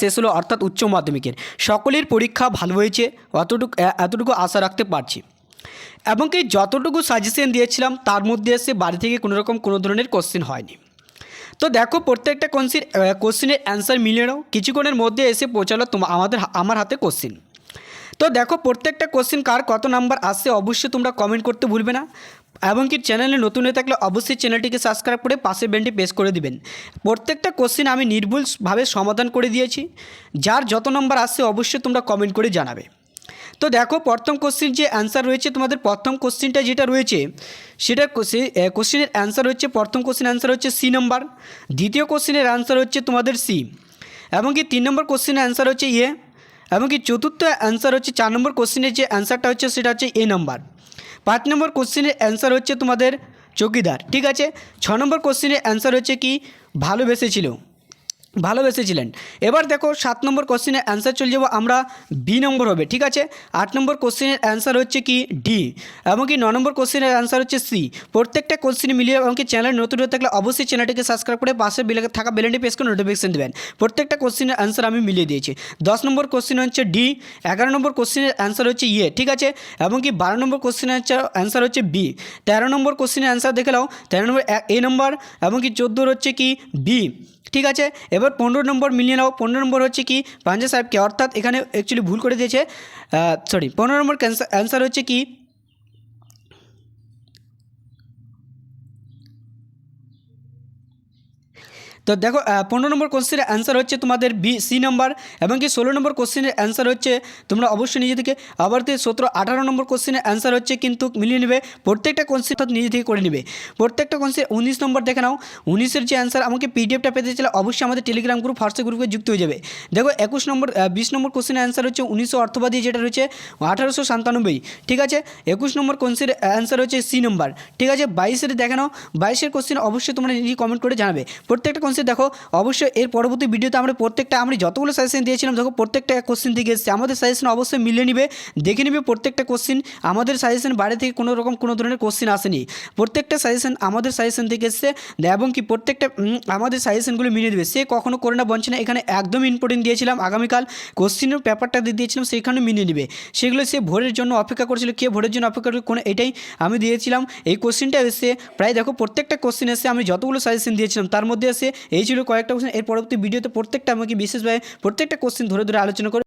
শেষ হলো অর্থাৎ উচ্চ মাধ্যমিকের। সকলের পরীক্ষা ভালো হয়েছে, অতটুকু এতটুকু আশা রাখতে পারছি। এবং কি যতটুকু সাজেশন দিয়েছিলাম, তার মধ্যে এসে বাড়ি থেকে কোনো রকম কোনো ধরনের কোশ্চেন হয়নি। তো দেখো, প্রত্যেকটা কোশ্চিন কোশ্চিনের অ্যান্সার মিলিয়ে নাও, কিছুক্ষণের মধ্যে এসে পৌঁছালো তোমা, আমাদের, আমার হাতে কোশ্চিন তো দেখো, প্রত্যেকটা কোশ্চিন কার কত নাম্বার আসছে, অবশ্যই তোমরা কমেন্ট করতে ভুলবে না। এবং কি চ্যানেলে নতুন হয়ে থাকলে অবশ্যই চ্যানেলটিকে সাবস্ক্রাইব করে পাশে বেনটি প্রেস করে দিবেন। প্রত্যেকটা কোশ্চিন আমি নির্ভুলভাবে সমাধান করে দিয়েছি। যার যত নম্বর আসছে অবশ্যই তোমরা কমেন্ট করে জানাবে। তো দেখো, প্রথম কোশ্চিন যে অ্যান্সার রয়েছে, তোমাদের প্রথম কোশ্চিনটা যেটা রয়েছে, সেটা কোশ্চিনের অ্যান্সার হচ্ছে, প্রথম কোশ্চিন অ্যান্সার হচ্ছে সি নাম্বার দ্বিতীয় কোশ্চিনের অ্যান্সার হচ্ছে তোমাদের সি এবং কি তিন নম্বর কোশ্চিনের অ্যান্সার হচ্ছে এবং কি চতুর্থ অ্যান্সার হচ্ছে, চার নম্বর কোশ্চিনের যে অ্যান্সারটা হচ্ছে, সেটা হচ্ছে এ নাম্বার পাঁচ নম্বর কোশ্চেনের অ্যান্সার হচ্ছে তোমাদের চৌকিদার, ঠিক আছে? ছ নম্বর কোশ্চেনের অ্যান্সার হচ্ছে কি? ভালোবেসেছিল। ভালোবেসেছিলেন। এবার দেখো সাত নম্বর কোশ্চেনের অ্যান্সার চলে যাব আমরা বি নম্বর হবে, ঠিক আছে? আট নম্বর কোশ্চেনের অ্যান্সার হচ্ছে কি ডি এবং কি ন নম্বর কোশ্চেনের অ্যান্সার হচ্ছে সি প্রত্যেকটা কোশ্চেন মিলিয়ে এবং কি চ্যানেল নতুন হয়ে থাকলে অবশ্যই চ্যানেলটিকে সাবস্ক্রাইব করে পাশে বেলে থাকা বেলেন্টি পেস করে নোটিফিকেশন দেবেন। প্রত্যেকটা কোশ্চেনের অ্যান্সার আমি মিলিয়ে দিয়েছি। দশ নম্বর কোশ্চেন হচ্ছে ডি এগারো নম্বর কোশ্চেনের অ্যান্সার হচ্ছে ইয়ে ঠিক আছে? এবং কি বারো নম্বর কোশ্চেনের অ্যান্সার হচ্ছে বি তেরো নম্বর কোশ্চেনের অ্যান্সার দেখে নাও। তেরো নম্বর এ নম্বর এবং কি চোদ্দোর হচ্ছে কি বি ঠিক আছে? এবার পনেরো নম্বর মিলিয়ে নাও। পনেরো নম্বর হচ্ছে কি? পাঞ্জা সাহেবকে। অর্থাৎ এখানে অ্যাকচুয়ালি ভুল করে দিয়েছে। সরি পনেরো নম্বর অ্যান্সার হচ্ছে কি? তো দেখো পনেরো নম্বর কোশ্চেনের অ্যান্সার হচ্ছে তোমাদের বি সি নাম্বার এবং কি ষোলো নম্বর কোশ্চেনের অ্যান্সার হচ্ছে, তোমরা অবশ্যই নিজে থেকে আবার থেকে সতেরো, আঠারো নম্বর কোশ্চেনের অ্যান্সার হচ্ছে কিন্তু মিলিয়ে নেবে। প্রত্যেকটা কোশ্চেন অর্থাৎ নিজে থেকে করে নেবে। প্রত্যেকটা কোশ্চেন উনিশ নম্বর দেখে নাও। উনিশের যে অ্যান্সার আমাকে পিডিএফটা পেতে চাইলে অবশ্যই আমাদের টেলিগ্রাম গ্রুপ হোয়াটসঅ্যাপ গ্রুপে যুক্ত হয়ে যাবে। দেখো, একুশ নম্বর বিশ নম্বর কোশ্চেনের অ্যান্সার হচ্ছে উনিশশো অর্থবাদী যেটা রয়েছে, আঠারোশো সাতানব্বই। ঠিক আছে? একুশ নম্বর কোশ্চেনের অ্যান্সার হচ্ছে সি নম্বর ঠিক আছে? বাইশের দেখে নাও। বাইশের কোশ্চেন অবশ্যই তোমরা নিজে কমেন্ট করে জানাবে। প্রত্যেকটা কোশ্চেন দেখো, অবশ্যই এর পরবর্তী ভিডিওতে আমরা প্রত্যেকটা, আমরা যতগুলো সাজেশন দিয়েছিলাম, দেখো, প্রত্যেকটা কোশ্চেন থেকে এসেছে। আমাদের সাজেশন অবশ্যই মিলিয়ে নিবে, দেখে নিবে প্রত্যেকটা কোশ্চেন আমাদের সাজেশন বাইরে থেকে কোনো রকম, কোনো ধরনের কোশ্চেন আসেনি। প্রত্যেকটা সাজেশন আমাদের সাজেশন থেকে এসেছে এবং কি প্রত্যেকটা আমাদের সাজেশনগুলো মিলিয়ে দেবে। সে কখনো করে না বঞ্চে না এখানে একদম ইম্পর্টেন্ট দিয়েছিলাম। আগামীকাল কোশ্চেনের পেপারটা দিয়ে দিয়েছিলাম, সেখানে মিলিয়ে নেবে। সেগুলো সে ভোরের জন্য অপেক্ষা করেছিল। কে ভোরের জন্য অপেক্ষা করে কোনো এটাই আমি দিয়েছিলাম। এই কোশ্চেনটা এসে প্রায় দেখো, প্রত্যেকটা কোশ্চেন এসে আমি যতগুলো সাজেশন দিয়েছিলাম, তার মধ্যে এসে এই ছিল কয়েকটা কোশ্চেন এর পরবর্তী ভিডিওতে প্রত্যেকটা আমাকে বিশেষভাবে প্রত্যেকটা কোশ্চেন ধরে ধরে আলোচনা করে